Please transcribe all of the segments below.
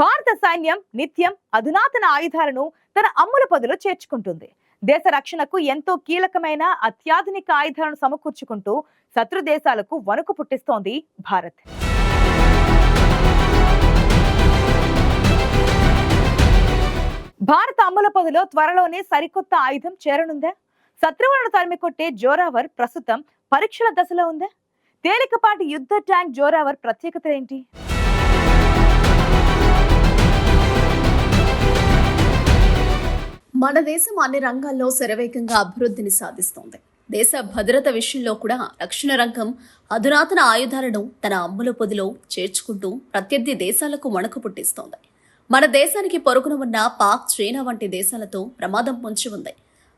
భారత సైన్యం నిత్యం అధునాతన ఆయుధాలను తన అమ్ముల పొదిలో చేర్చుకుంటుంది. దేశ రక్షణకు ఎంతో కీలకమైన అత్యాధునిక ఆయుధాలను సమకూర్చుకుంటూ శత్రు దేశాలకు వణుకు పుట్టిస్తోంది భారత్. భారత అమ్ముల పదులో త్వరలోనే సరికొత్త ఆయుధం చేరనుందా? శత్రువులను తరిమి కొట్టే జోరావర్ ప్రస్తుతం పరీక్షల దశలో ఉందా? తేలికపాటి యుద్ధ ట్యాంక్ జోరావర్ ప్రత్యేకత ఏంటి మన దేశం అన్ని రంగాల్లో శరవేగంగా అభివృద్ధిని సాధిస్తోంది. దేశ భద్రత విషయంలో కూడా రక్షణ రంగం అధునాతన ఆయుధాలను తన అమ్ముల పొదిలో చేర్చుకుంటూ ప్రత్యర్థి దేశాలకు వణుకు పుట్టిస్తోంది. మన దేశానికి పొరుగున ఉన్న పాక్ చైనా వంటి దేశాలతో ప్రమాదం పొంచి ఉంది.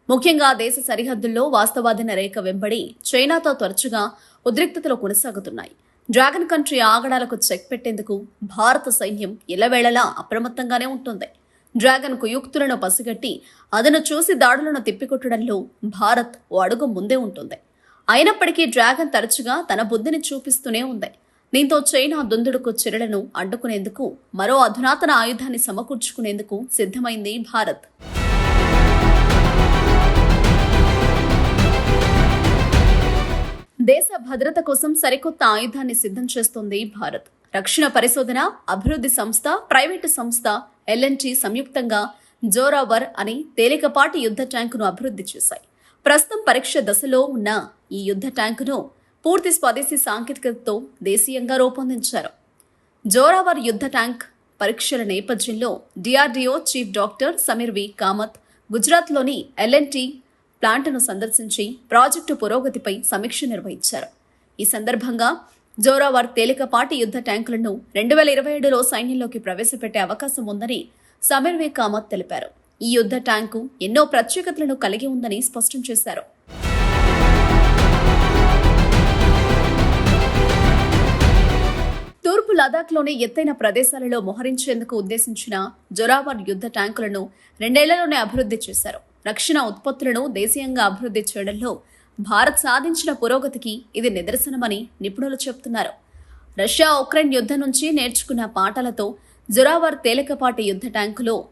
ముఖ్యంగా దేశ సరిహద్దుల్లో వాస్తవాధీన రేఖ వెంబడి చైనాతో తరచుగా ఉద్రిక్తతలు కొనసాగుతున్నాయి. డ్రాగన్ కంట్రీ ఆగడాలకు చెక్ పెట్టేందుకు భారత సైన్యం ఇలవేళలా అప్రమత్తంగానే ఉంటుంది. డ్రాగన్ కుయుక్తులను పసిగట్టి అదను చూసి దాడులను తిప్పికొట్టడంలో భారత్ ఓ అడుగు ముందే ఉంటుంది. అయినప్పటికీ డ్రాగన్ తరచుగా తన బుద్ధిని చూపిస్తూనే ఉంది. దీంతో చైనా దుందుడుకు చెరలను అడ్డుకునేందుకు మరో అధునాతన ఆయుధాన్ని సమకూర్చుకునేందుకు సిద్ధమైంది భారత్. దేశ భద్రత కోసం సరికొత్త ఆయుధాన్ని సిద్ధం చేస్తోంది భారత్. రక్షణ పరిశోధన అభివృద్ధి సంస్థ ప్రైవేటు సంస్థ ఎల్ఎన్టీ సంయుక్తంగా జోరావర్ అనే తేలికపాటి యుద్ధ ట్యాంకును అభివృద్ధి చేశాయి. ప్రస్తుతం పరీక్ష దశలో ఉన్న ఈ యుద్ధ ట్యాంకును పూర్తి స్వదేశీ సాంకేతికతతో దేశీయంగా రూపొందించారు. జోరావర్ యుద్ధ ట్యాంక్ పరీక్షల నేపథ్యంలో DRDO chief doctor Samir V. Kamat గుజరాత్లోని ఎల్ఎన్టీ ప్లాంట్ను సందర్శించి ప్రాజెక్టు పురోగతిపై సమీక్ష నిర్వహించారు. ఈ సందర్భంగా జోరావర్ తేలికపాటి యుద్ధ ట్యాంకులను రెండు వేల ఇరవై ఏడులో సైన్యంలోకి ప్రవేశపెట్టే అవకాశం ఉందని సమీర్ కామత్ తెలిపారు. ఈ యుద్ధ ట్యాంకు ఎన్నో ప్రత్యేకతలను కలిగి ఉందని స్పష్టం చేశారు. తూర్పు లదాఖ్లోని ఎత్తైన ప్రదేశాలలో మోహరించేందుకు ఉద్దేశించిన జొరావర్ యుద్ధ ట్యాంకులను రెండేళ్ళలోనే అభివృద్ధి చేశారు. రక్షణ ఉత్పత్తులను దేశీయంగా అభివృద్ధి చేయడంలో భారత్ సాధించిన పురోగతికి ఇది నిదర్శనమని నిపుణులు చెబుతున్నారు. రష్యా ఉక్రెయిన్ యుద్ధం నుంచి నేర్చుకున్న పాఠాలతో జురావర్ తేలికపాటి యుద్ధ ట్యాంకులో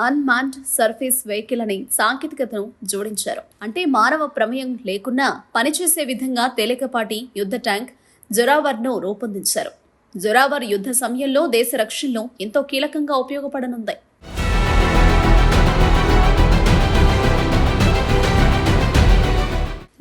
అన్మాన్డ్ సర్ఫేస్ వెహికల్ అనే సాంకేతికతను జోడించారు. అంటే మానవ ప్రమేయం లేకున్నా పనిచేసే విధంగా తేలికపాటి యుద్ధ ట్యాంక్ జొరావర్ను రూపొందించారు. జొరావర్ యుద్ధ సమయంలో దేశ రక్షణలో ఎంతో కీలకంగా ఉపయోగపడనుంది.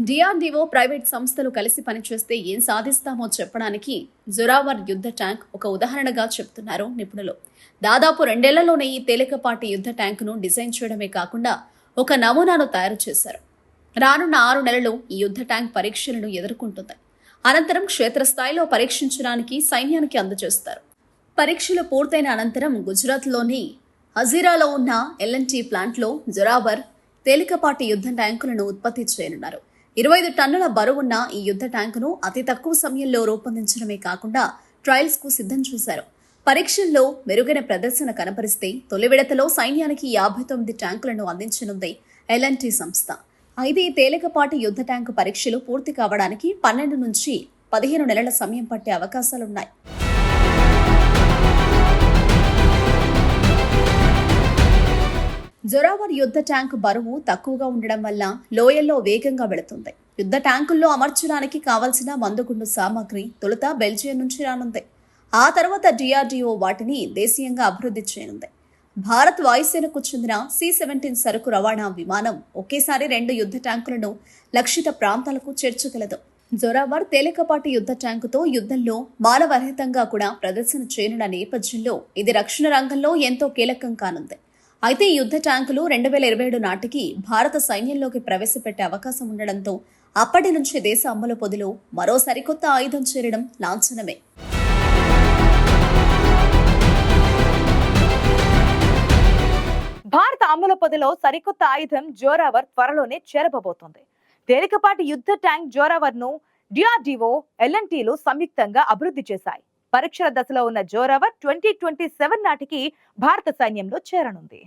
డిఆర్డీఓ ప్రైవేట్ సంస్థలు కలిసి పనిచేస్తే ఏం సాధిస్తామో చెప్పడానికి జొరావర్ యుద్ధ ట్యాంక్ ఒక ఉదాహరణగా చెప్తున్నారు నిపుణులు. దాదాపు రెండేళ్ళలోనే ఈ తేలికపాటి యుద్ధ ట్యాంకును డిజైన్ చేయడమే కాకుండా ఒక నమూనాను తయారు చేశారు. రానున్న ఆరు నెలలు ఈ యుద్ధ ట్యాంక్ పరీక్షలను ఎదుర్కొంటుంది. అనంతరం క్షేత్రస్థాయిలో పరీక్షించడానికి సైన్యానికి అందజేస్తారు. పరీక్షలు పూర్తయిన అనంతరం గుజరాత్లోని హజీరాలో ఉన్న ఎల్ఎన్టీ ప్లాంట్లో జొరావర్ తేలికపాటి యుద్ధ ట్యాంకులను ఉత్పత్తి చేయనున్నారు. ఇరవై ఐదు టన్నుల బరువున్న ఈ యుద్ధ ట్యాంకును అతి తక్కువ సమయంలో రూపొందించడమే కాకుండా ట్రయల్స్కు సిద్ధం చేశారు. పరీక్షల్లో మెరుగైన ప్రదర్శన కనపరిస్తే తొలి విడతలో సైన్యానికి యాభై తొమ్మిది ట్యాంకులను అందించనుంది ఎల్ఎన్టీ సంస్థ. అయితే ఈ తేలికపాటి యుద్ధ ట్యాంకు పరీక్షలు పూర్తి కావడానికి పన్నెండు నుంచి పదిహేను నెలల సమయం పట్టే అవకాశాలున్నాయి. జొరావర్ యుద్ధ ట్యాంక్ బరువు తక్కువగా ఉండడం వల్ల లోయల్లో వేగంగా వెళుతుంది. యుద్ధ ట్యాంకుల్లో అమర్చడానికి కావలసిన మందుగుండు సామాగ్రి తొలుత బెల్జియం నుంచి రానుంది. ఆ తర్వాత డిఆర్డిఓ వాటిని దేశీయంగా అభివృద్ధి చేయనుంది. భారత్ వాయుసేనకు చెందిన సి సెవెంటీన్ సరుకు రవాణా విమానం ఒకేసారి రెండు యుద్ధ ట్యాంకులను లక్షిత ప్రాంతాలకు చేర్చగలదు. జొరావర్ తేలికపాటి యుద్ధ ట్యాంకుతో యుద్ధంలో మానవరహితంగా కూడా ప్రదర్శన చేయనున్న నేపథ్యంలో ఇది రక్షణ రంగంలో ఎంతో కీలకం కానుంది. అయితే యుద్ధ ట్యాంకులు రెండు వేల ఇరవై ఏడు నాటికి భారత సైన్యంలోకి ప్రవేశపెట్టే అవకాశం ఉండడంతో అప్పటి నుంచి దేశ అమ్మల పొదిలో మరో సరికొత్త ఆయుధం చేరడం లాంఛనమే. భారత అమ్ముల పొదిలో సరికొత్త ఆయుధం జోరావర్ త్వరలోనే చేరబోతోంది. తేలికపాటి యుద్ధ ట్యాంక్ జోరావర్ను డిఆర్డిఓ ఎల్ఎన్టీలు సంయుక్తంగా అభివృద్ధి చేశాయి. పరీక్షల దశలో ఉన్న జోరావర్ ట్వంటీ ట్వంటీ సెవెన్ నాటికి భారత సైన్యంలో చేరనుంది.